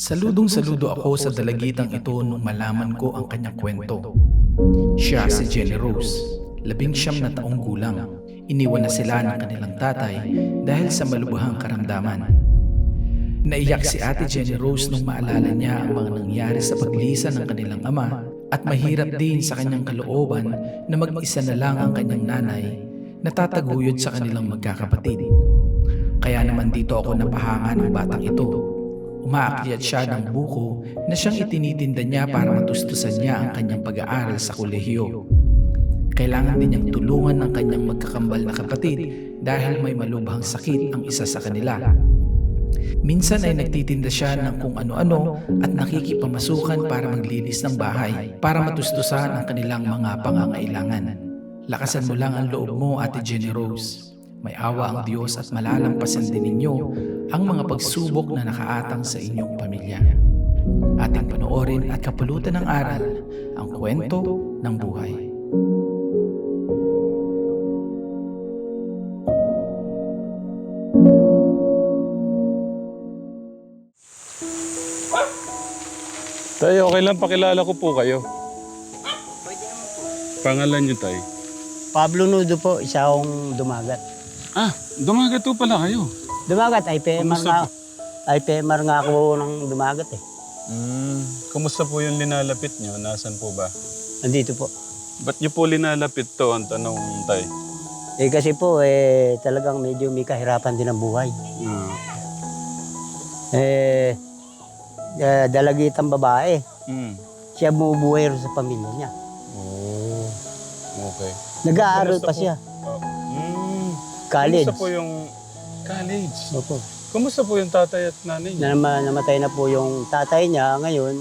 Saludong-saludo ako sa dalagitang ito nung malaman ko ang kanyang kwento. Siya si Jenny Rose, labing siyam na taong gulang. Iniwan na sila ng kanilang tatay dahil sa malubhang karamdaman. Naiyak si Ate Jenny Rose nung maalala niya ang mga nangyari sa paglisan ng kanilang ama at mahirap din sa kanyang kalooban na mag-isa na lang ang kanyang nanay na tataguyod sa kanilang magkakapatid. Kaya naman dito ako napahanga ng batang ito. Umaakyat siya ng buko na siyang itinitinda niya para matustusan niya ang kanyang pag-aaral sa kolehiyo. Kailangan din niyang tulungan ng kanyang magkakambal na kapatid dahil may malubhang sakit ang isa sa kanila. Minsan ay nagtitinda siya ng kung ano-ano at nakikipamasukan para maglinis ng bahay para matustusan ang kanilang mga pangangailangan. Lakasan mo lang ang loob mo, Ate Jenny Rose. May awa ang Diyos at malalampasan din ninyo ang mga pagsubok na nakaatang sa inyong pamilya. Ating panoorin at kapulutan ng aral ang kwento ng buhay. Tay, okay lang pakilala ko po kayo. Pangalan niyo, Tay? Pablo Nudo po, isa akong dumagat. Ah, dumagat po pala kayo. Dumagat, IPMR Kumusta nga. IPMR nga ako ng dumagat eh. Hmm, kumusta po yung linalapit niyo? Nasaan po ba? Nandito po. Ba't niyo po linalapit to ang tanong, Tay? Eh kasi po, eh, talagang medyo may kahirapan din ang buhay. Hmm. Eh, eh dalagitang babae. Hmm. Siya bumubuhay rin sa pamilya niya. Oh, okay. Nag-aaral Kumusta pa po? siya. Oh. College. Kumusta po yung college? Opo. Kumusta po yung tatay at nanay niyo? Na namatay na po yung tatay niya. Ngayon,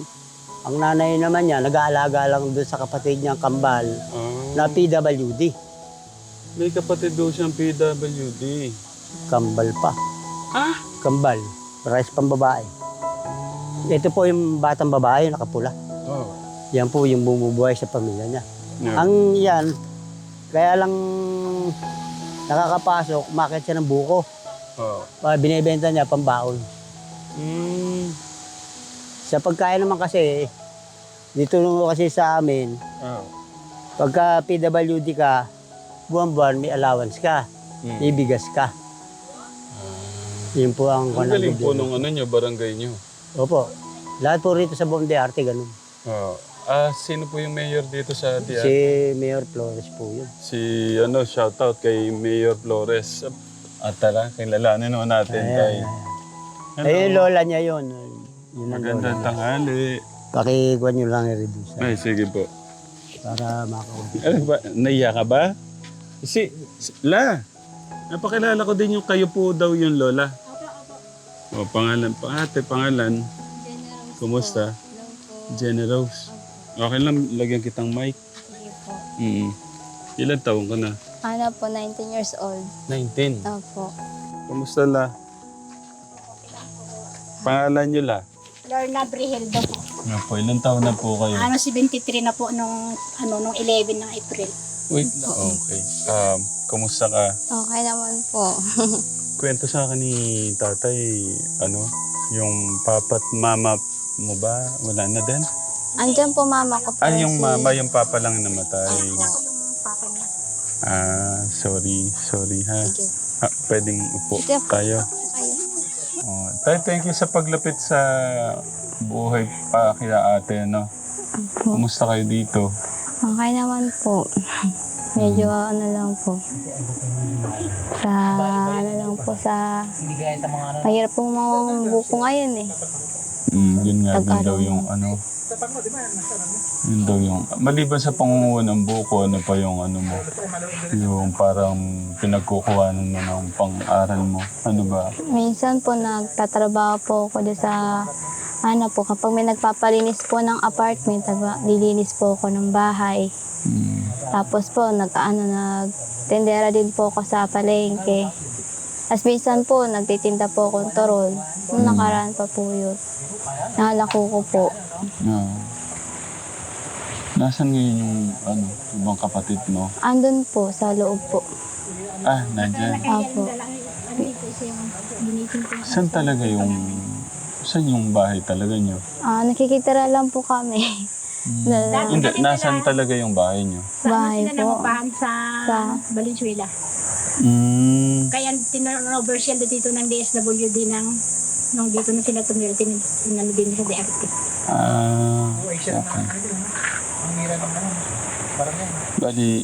ang nanay naman niya, nag-aalaga lang doon sa kapatid niyang kambal Ah, na PWD. may kapatid daw siyang PWD. Kambal pa. Ah? Kambal. Rice pang babae. Ito po yung batang babae, nakapula. Oh. Yan po yung bumubuhay sa pamilya niya. Yeah. Ang yan, kaya lang nakakapasok, umakit siya ng buko. Oh. Uh, binibenta niya pambaon. Hmm. Sa pagkain naman kasi, dito nung kasi sa amin, Oh. pagka PWD ka, buwan-buwan may allowance ka, Hmm. may bigas ka. Yun po ang Ang kanang galing po nung ano nyo, barangay nyo. Opo. Lahat po rito sa Buong de Arte, ganun. Oh. Ah, sino po yung mayor dito sa Dian? Si Mayor Flores po yun. Si, ano, shoutout kay Mayor Flores. At tara, kilalanin naman natin kay... Ayan. Eh, yung lola niya yun. Yun ang lola. Magandang tanghali. Pakikuha nyo lang i-reduce Ay, sige po. para makaunti. Ano ba, naiya ka ba? Si, si- La, napakilala ko din yung kayo po daw yung lola. O, pangalan, pa ate, pangalan. Kumusta? Jenny Rose. Okay lang, lagyan kitang mic. Sige po. Mm. Ilan taong ka na? Ano po, 19 years old. 19. Opo. Kumusta la? Pangalan nyo la? Lorna Briheldo po. Nga po, ilan taon na po kayo? Ano si 23 na po nung ano nung 11 ng April. Wait lang. Okay. Um, kumusta ka? Okay naman po. Kwento sa akin ni tatay, ano, yung papat mama mo ba? Wala na din? Andyan po mama ko po. Ah, yung si- mama, yung papa lang namatay. Ako yung papa niya. Ah, sorry, sorry ha. Thank you. Ah, pwedeng upo Sige. tayo. Kayo. Oh, tay, thank you sa paglapit sa buhay pa kaya ate, no? Opo. Kumusta kayo dito? Okay naman po. Medyo ano lang po. Sa ano lang po sa... Mahirap po mga buko ngayon eh. Yun nga din daw yung ano. Yun daw yung, maliban sa pangunguha ng buko, ano pa yung ano mo? Yung parang pinagkukuhanan mo ng pang-aral mo. Ano ba? Minsan po nagtatrabaho po ako doon sa ano po, kapag may nagpapalinis po ng apartment, nagpa- lilinis po ako ng bahay. Mm, Tapos po, nag-ano, nagtendera din po ako sa palengke. As minsan po, nagtitinda po akong torol. Nung nakaraan pa po yun. Nakalako ko po. yeah. Nasaan ngayon yung ano, ibang kapatid mo? Andun po, sa loob po. Ah, nandyan. Apo. Ano. Saan talaga yung Saan yung bahay talaga nyo? Ah, nakikitira lang po kami. Na- Hindi, nasan talaga yung bahay nyo? Sa Bahay sila po. nangupahan sa, Sa- Valenzuela. Mm. Kaya tinurnover siya dito ng DSWD ng nung dito na sila tumira, tin- tinano din sa DRT. Ah, okay. Bali,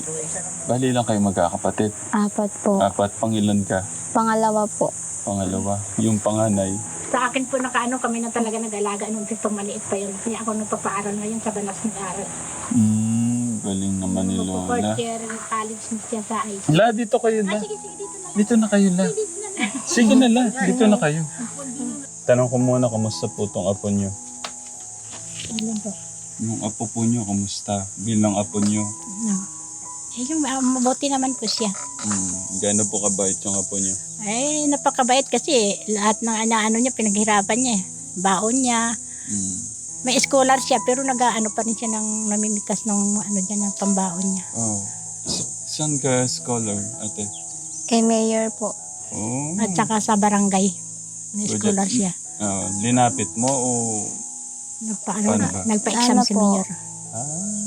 bali lang kayo magkakapatid. Apat po. Apat, pangilan ka? Pangalawa po. Pangalawa. Yung panganay. Sa akin po nakaano kami na talaga nag-alaga nung dito maliit pa yun. Kaya ako nagpapaaral ngayon sa Banas nag-aaral. Mm, galing naman ni Lola. fourth year college na siya sa IT. La, dito kayo la. Sige, sige, dito na. Dito na kayo la. Sige na la, dito na kayo. Tanong ko muna, kamusta po tong apo nyo? Alam po. Yung apo po nyo, kamusta? Bilang apo nyo. No. Eh, yung ah, mabuti naman po siya. Mm, gaano po kabait yung apo nyo? Eh, napakabait kasi lahat ng ano niya, pinaghirapan niya. eh. Baon niya. Mm. May scholar siya, pero nag-ano pa rin siya ng namimitas ng ano dyan, ng pambaon niya. Oh. Saan ka scholar, ate? Kay Mayor po. Oh. At saka sa barangay. May Budget. scholar siya. Ah, linapit mo o... Nagpa-ano Paano na, ba? nagpa-exam Ano si po? Mayor. Ah,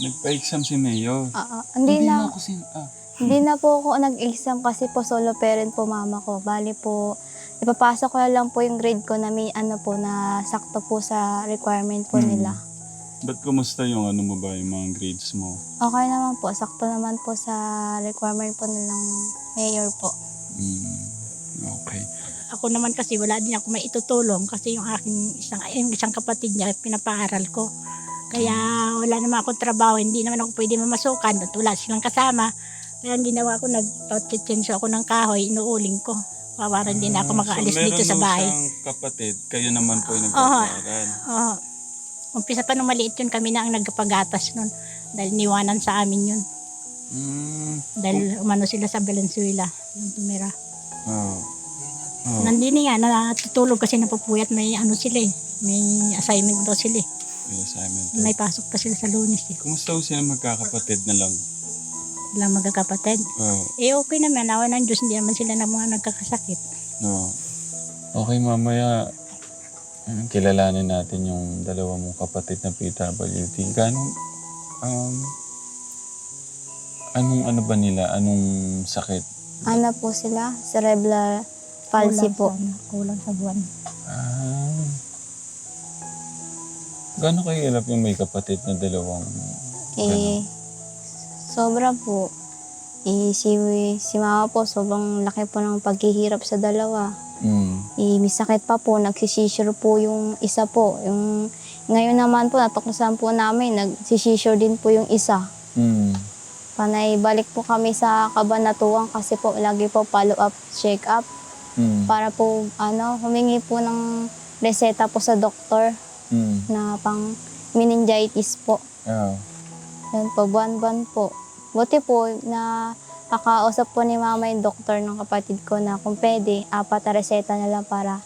nagpa-exam si Mayor. Ah, ah, hindi na, ako sin... Ah. hindi na po ako nag-exam kasi po solo parent po mama ko. Bali po, ipapasok ko na lang po yung grade ko na may ano po na sakto po sa requirement po Hmm. nila. Ba't kumusta yung ano mo ba, yung mga grades mo? Okay naman po, sakto naman po sa requirement po nilang mayor po. Mm, okay. Ako naman kasi wala din ako may itutulong kasi yung aking isang, yung isang kapatid niya pinapaaral ko. Kaya wala naman akong trabaho, hindi naman ako pwede mamasukan at wala silang kasama. Kaya ang ginawa ko, nag-change ako ng kahoy, inuuling ko. Para hindi na ako makaalis Ah, so, dito sa bahay. siyang kapatid, kayo naman po yung Oo. nagpapaaral. Oo. Umpisa pa nung maliit yun, kami na ang nagpagatas nun. Dahil niwanan sa amin yun. Mm, Dahil umano sila sa Valenzuela. Nung tumira. oh. Oh. Nandini nga, natutulog kasi napupuyat. May ano sila eh. May assignment daw sila eh. May assignment. May pasok pa sila sa lunes eh. Kumusta sila magkakapatid na lang? Walang magkakapatid. Oh. Eh okay naman, nawa ng Diyos, hindi naman sila na mga nagkakasakit. No. Okay, mamaya mm, kilalanin natin yung dalawa mong kapatid na PWD. Ganong, um, anong ano ba nila? Anong sakit? Ano po sila? Cerebral palsy Kulang po. Sa, ano, kulang sa buwan. Ah. Gano'n kayo hirap yung may kapatid na dalawang Eh, sobra po. Eh, si, si mama po, sobrang laki po ng paghihirap sa dalawa. Mm. Eh, may sakit pa po, nagsisisure po yung isa po. Yung, ngayon naman po, natuklasan po namin, nagsisisure din po yung isa. Mm. Panay balik po kami sa kabanatuan kasi po lagi po follow up, check up Mm. para po ano, humingi po ng reseta po sa doktor Mm. na pang meningitis po. Ah. Yan po, buwan-buwan po. Buti po na nakausap po ni mama yung doktor ng kapatid ko na kung pwede, apat na reseta na lang para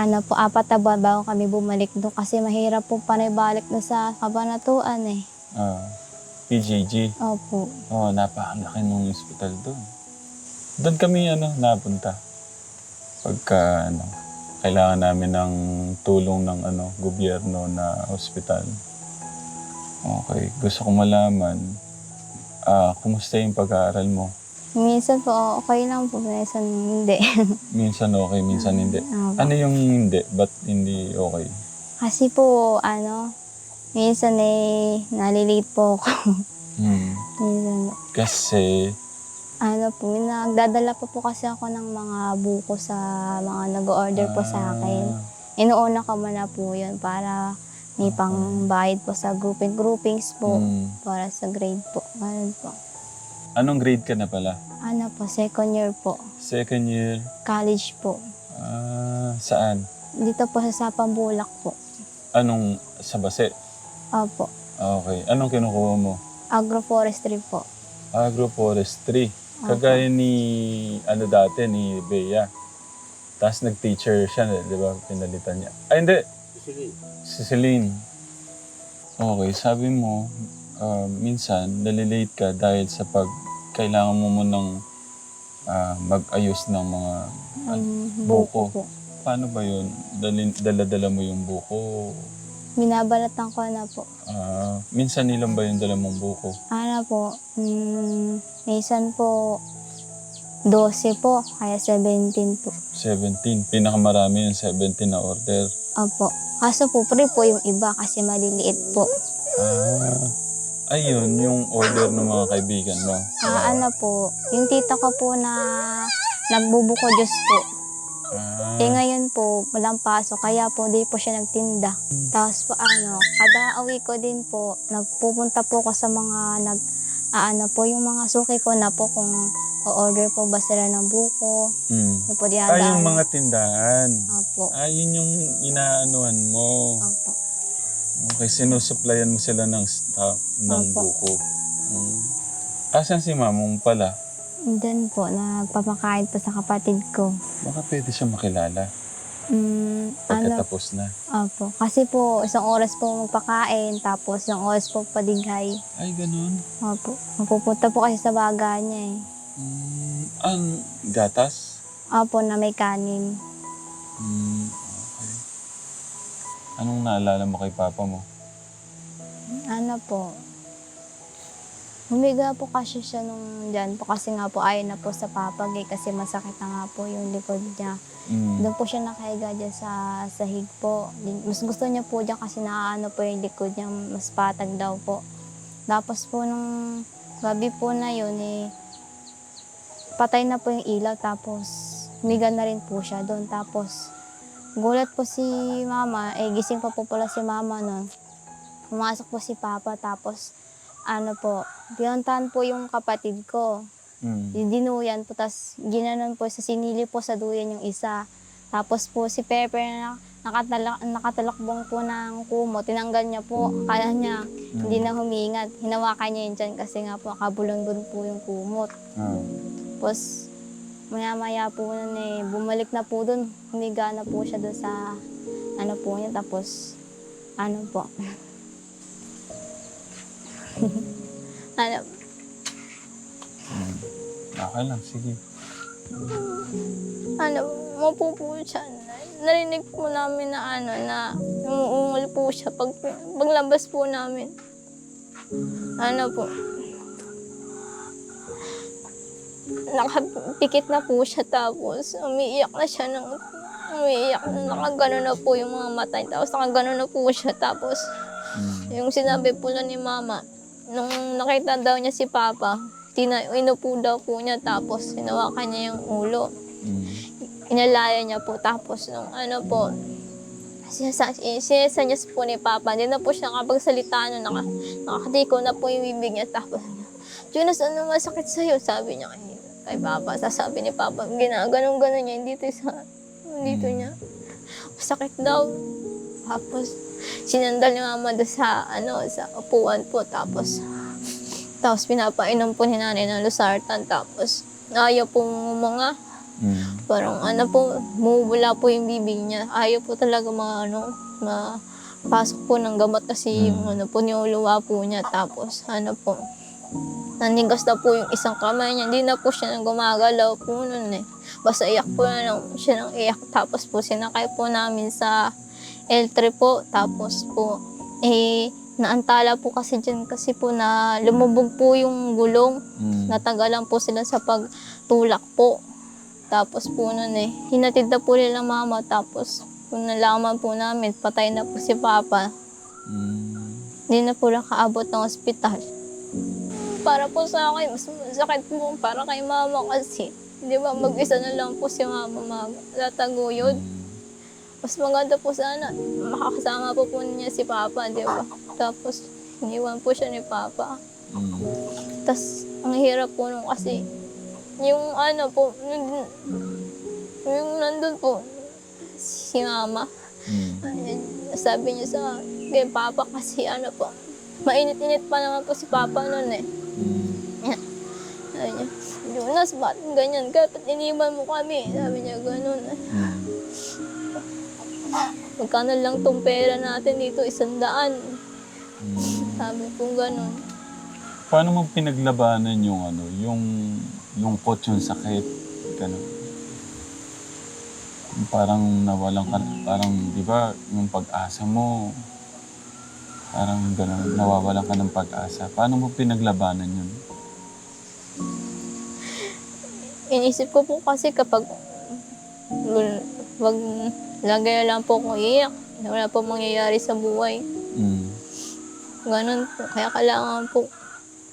ano po, apat na buwan bago kami bumalik doon kasi mahirap po panay balik na sa kabanatuan eh. Ah. PJG. Opo. Oh, napakalaki nung hospital doon. Doon kami ano, napunta. Pagka ano, kailangan namin ng tulong ng ano, gobyerno na hospital. Okay, gusto ko malaman, ah, kumusta yung pag-aaral mo? Minsan po okay lang po, minsan hindi. Minsan okay, minsan hindi. Opo. Ano yung hindi? Ba't hindi okay? Kasi po, ano, minsan eh, nalilate po ako. Hmm. minsan, Kasi, ano po, nagdadala po po kasi ako ng mga buko sa mga nag-order po sa akin. ah, Inuuna ko muna po yun para may pangbayad po sa grouping groupings po hmm. para sa grade po. Ganun po. Anong grade ka na pala? Ano po, second year po. Second year? College po. Ah, saan? Dito po sa Sapambulak po. Anong, sa base? Opo. Okay. Anong kinukuha mo? Agroforestry po. Agroforestry. Kagaya ni, ano dati, ni Bea. Tapos nag-teacher siya, di ba? Pinalitan niya. Ay, hindi. Si Celine. Okay, sabi mo, ah, minsan, nalilate ka dahil sa pag, kailangan mo munang ah, mag-ayos ng mga Um, buko. buko po. paano ba yun? Dalin, dala-dala mo yung buko? Binabalatan ko na po. Ah, minsan ilan ba yung dala mong buko? Ano po, mm, minsan po 12 po, kaya 17 po. 17. Pinakamarami yung 17 na order. Opo. Kaso po, pre po yung iba kasi maliliit po. Ah, ayun, yung order ng mga kaibigan mo. Ah, ano po, yung tita ko po na nagbubuko Diyos po. Ah, Eh ngayon po, walang pasok, kaya po di po siya nagtinda. Tapos po ano, kada awi ko din po, nagpupunta po ko sa mga nag, aano po, yung mga suki ko na po kung o-order po ba sila ng buko. mm. Yung po Ah, dinadaan. yung mga tindahan. Opo. Ah, yun yung inaanuhan mo. Opo. Okay, sinusupplyan mo sila ng stock ng Opo. buko. Mm. Asan si mamong pala? Doon po, nagpapakain po sa kapatid ko. Baka pwede siya makilala Mm, ano pagkatapos na. Opo. Kasi po, isang oras po magpakain, tapos isang oras po padighay. Ay, ganun. Opo. Mapupunta po kasi sa baga niya eh. Mm, an gatas? Opo, na may kanin. Mm, okay. Anong naalala mo kay papa mo? Ano po, humiga po kasi siya nung dyan po kasi nga po ayaw na po sa papag eh, kasi masakit na nga po yung likod niya. Mm. Doon po siya nakahiga dyan sa sahig po. Mas gusto niya po dyan kasi naaano po yung likod niya, mas patag daw po. Tapos po nung gabi po na yun eh, patay na po yung ilaw tapos humiga na rin po siya doon. Tapos gulat po si mama, eh gising pa po pala si mama noon. Pumasok po si papa tapos ano po, pinuntahan po yung kapatid ko. Mm. Yung dinuyan po, tapos ginanon po sa sinili po sa duyan yung isa. Tapos po si Pepper na nakatalak, nakatalakbong po ng kumo, tinanggal niya po, kaya niya, hindi na humingat. Hinawakan niya yun dyan kasi nga po kabulong-bulong po yung kumot. Ah. Tapos maya-maya po nun eh, bumalik na po dun, humiga na po siya dun sa ano po niya, tapos ano po. ano, Okay lang, sige. ano, mapo po siya. Narinig po namin na ano, na umuungol po siya pag, paglabas po namin. Ano po, nakapikit na po siya tapos umiiyak na siya ng umiiyak na nakagano na po yung mga mata niya. tapos nakagano na po siya tapos Mm. yung sinabi po lang ni mama nung nakita daw niya si papa tina, inupo daw po niya tapos hinawakan niya yung ulo Mm. inalaya niya po. Tapos nung ano po, sinasa, sinasanyas po ni Papa. Hindi na po siya nakapagsalita no, naka, nakakatiko na po yung bibig niya. Tapos, Jonas, ano masakit sa'yo? Sabi niya kay, kay Papa. Sasabi ni Papa, ginaganon-ganon niya, hindi to sa, dito Mm. niya. Masakit daw. Tapos, sinandal ni Mama doon sa, ano, sa upuan po. Tapos, tapos pinapainom po ni nanay ng losartan. Tapos, ayaw po mga Mm. Parang ano po, bumubula po yung bibig niya. Ayaw po talaga mga ano, mapasok po ng gamot kasi yung ano po, niuluwa po niya. Tapos ano po, nanigas na po yung isang kamay niya. Hindi na po siya nang gumagalaw po nun eh. Basta iyak po na lang siya nang iyak. Tapos po sinakay po namin sa L3 po. Tapos po, eh, naantala po kasi dyan kasi po na lumubog po yung gulong. Mm. Natagalan po sila sa pagtulak po. Tapos po nun eh, hinatid na po nila mama. Tapos kung nalaman po namin, patay na po si Papa. Mm. Hindi na po nakaabot ng ospital. Para po sa akin, mas masakit po para kay mama kasi. Di ba, mag-isa na lang po si mama magtataguyod. Mas maganda po sana, makakasama po po niya si Papa, di ba? Tapos, iniwan po siya ni Papa. Mm. Tapos, ang hirap po nung kasi, yung ano po, yung, yung nandun po, si mama, Mm. sabi niya sa kay papa kasi ano po, mainit-init pa naman po si papa noon eh. Sabi niya, Jonas, ba't ganyan ka? Ba't iniwan mo kami? Sabi niya, ganun. Mm. Magkano lang tong pera natin dito, isang daan. Mm. Sabi po ganun. Paano mo pinaglabanan yung ano, yung lungkot, yung sakit, ganun? parang nawalan ka, parang, di ba, yung pag-asa mo, parang gano'n, nawawalan ka ng pag-asa. Paano mo pinaglabanan yun? Inisip ko po kasi kapag wag lagi na lang po akong iiyak, wala po mangyayari sa buhay. Mm. Ganon po. Kaya kailangan po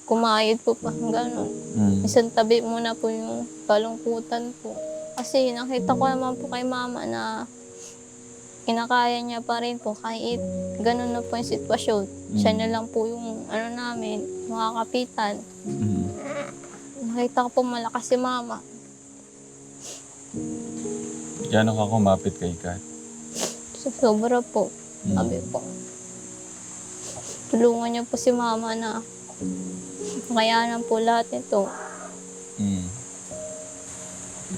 kumayod po pa. Ganon. Mm. Isang tabi muna po yung kalungkutan po. Kasi nakita ko naman po kay mama na kinakaya niya pa rin po kahit ganun na po yung sitwasyon. Siya na lang po yung ano namin, mga kapitan. Mm. Nakita ko po malakas si mama. Gano'n ka kumapit kay Kat? So, sobra po. Mm. Sabi po. Tulungan niyo po si mama na makayanan po lahat nito. Mm.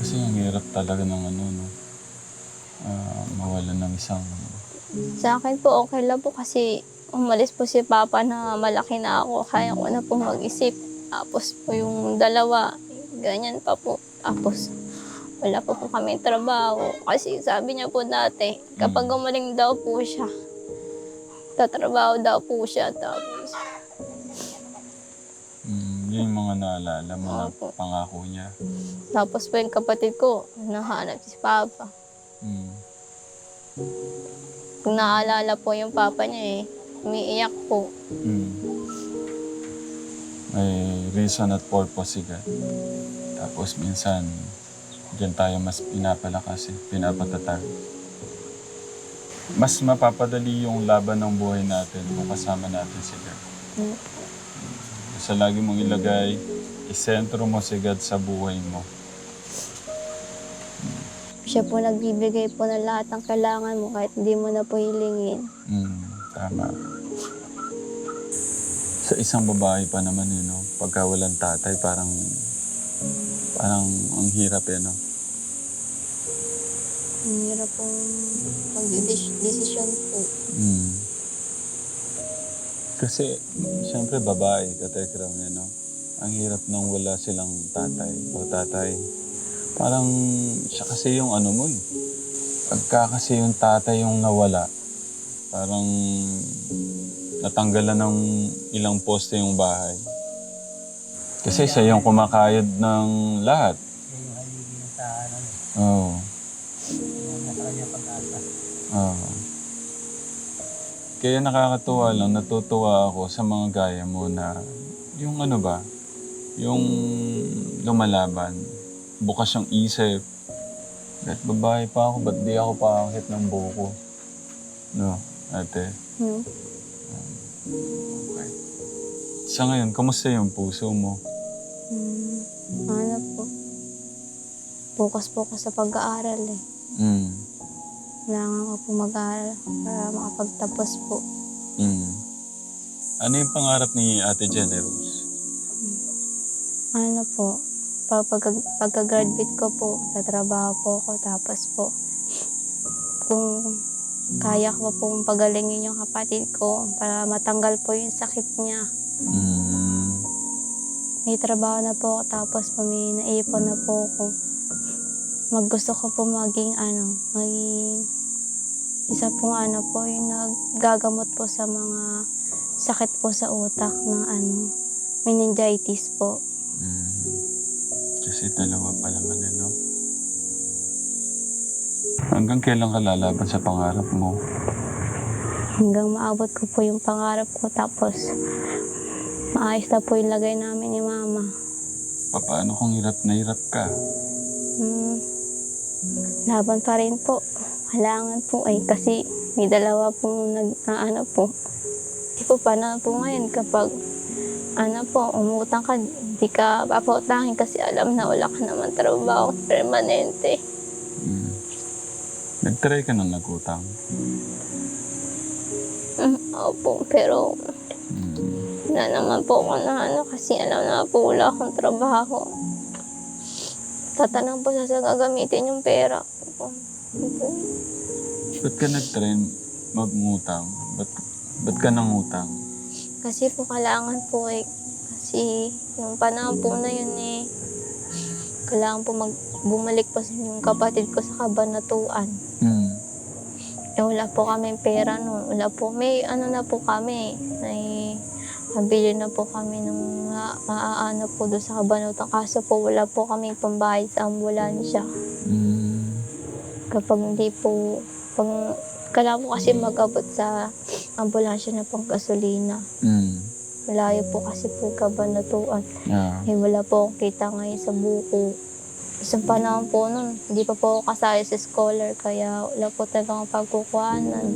Kasi ang hirap talaga ng ano, no? Ah, mawalan ng isang... Sa akin po, okay lang po kasi umalis po si Papa na malaki na ako. Kaya ko na po mag-isip. Tapos po yung dalawa, ganyan pa po. Tapos wala pa po kami trabaho. Kasi sabi niya po dati, kapag gumaling daw po siya, tatrabaho daw po siya. Tapos, Mm, yun yung mga naalala mo na Opo. pangako niya. tapos po yung kapatid ko, nahanap si Papa. Mm. Kung naalala po yung Papa niya eh, umiiyak po. Mm. May reason at purpose si God. Tapos minsan, diyan tayo mas pinapalakas eh, pinapatatag. Mas mapapadali yung laban ng buhay natin kung kasama natin si God. Sa lagi mong ilagay, isentro mo si God sa buhay mo. Siya po nagbibigay po ng lahat ng kailangan mo kahit hindi mo na po hilingin. Mm, tama. Sa isang babae pa naman yun, no? Pagka walang tatay, parang, parang ang hirap eh, no? Ang hirap pong pag-desisyon po. Mm. Kasi, siyempre babae, katekram yan, no? Ang hirap nang wala silang tatay o tatay. Parang, siya kasi yung ano mo eh. Pagka kasi yung tatay yung nawala, parang natanggalan ng ilang poste yung bahay. Kasi siya yung kumakayod ng lahat. Oo. Oo. Kaya nakakatuwa lang, natutuwa ako sa mga gaya mo na yung ano ba, yung lumalaban, bukas yung isip. Ba't babae pa ako, ba't di ako paakit ng buko? No, ate. Hmm. Sa ngayon, kamusta yung puso mo? Hmm. Ano po? Focus po ako sa pag-aaral eh. Mm. Kailangan ko po mag-aaral para makapagtapos po. Mm. Ano yung pangarap ni Ate Generous? Ano po? Pag, pag, pagka-graduate ko po, tatrabaho po ako. Tapos po, kung kaya ko pong pagalingin yung kapatid ko para matanggal po yung sakit niya. Mm. May trabaho na po ako, tapos po may naipon na po ako. Maggusto ko po maging ano, maging isa pong ano po, yung naggagamot po sa mga sakit po sa utak ng ano, meningitis po. Mm. Hanggang kailan ka lalaban sa pangarap mo? Hanggang maabot ko po yung pangarap ko, tapos maayos na po yung lagay namin ni mama. Paano kung hirap na hirap ka? Hmm. Laban pa rin po. Kailangan po ay kasi may dalawa pong nag, na ano po. Di po paano po ngayon kapag ano po, umutang ka, di ka papautangin kasi alam na wala ka naman trabaho permanente. Nag-try ka nang nagutang? Mm, opo, pero Mm. wala naman po ako na ano kasi alam na po wala akong trabaho. Tatanong po sa gagamitin yung pera ko. Ba't ka nag-try magngutang? Ba't, ba't ka nangutang? Kasi po kailangan po eh, kasi yung panahon po na yun eh, kailangan po mag, bumalik po sa- yung kapatid ko sa kabanatuan. Mm. Eh, wala po kami pera no. Wala po. May ano na po kami. May nabili na po kami ng ma- maaano po doon sa kabanutan. Kaso po wala po kami pambayad sa ambulansya. Mm. Kapag hindi po, pag, kailangan po kasi mag-abot sa ambulansya na pang gasolina. Mm. Malayo po kasi po kabanatuan. Ah. Eh, wala po akong kita ngayon sa buko. Isang panahon po nun, hindi pa po ako kasali sa scholar, kaya wala po talagang pagkukuhanan.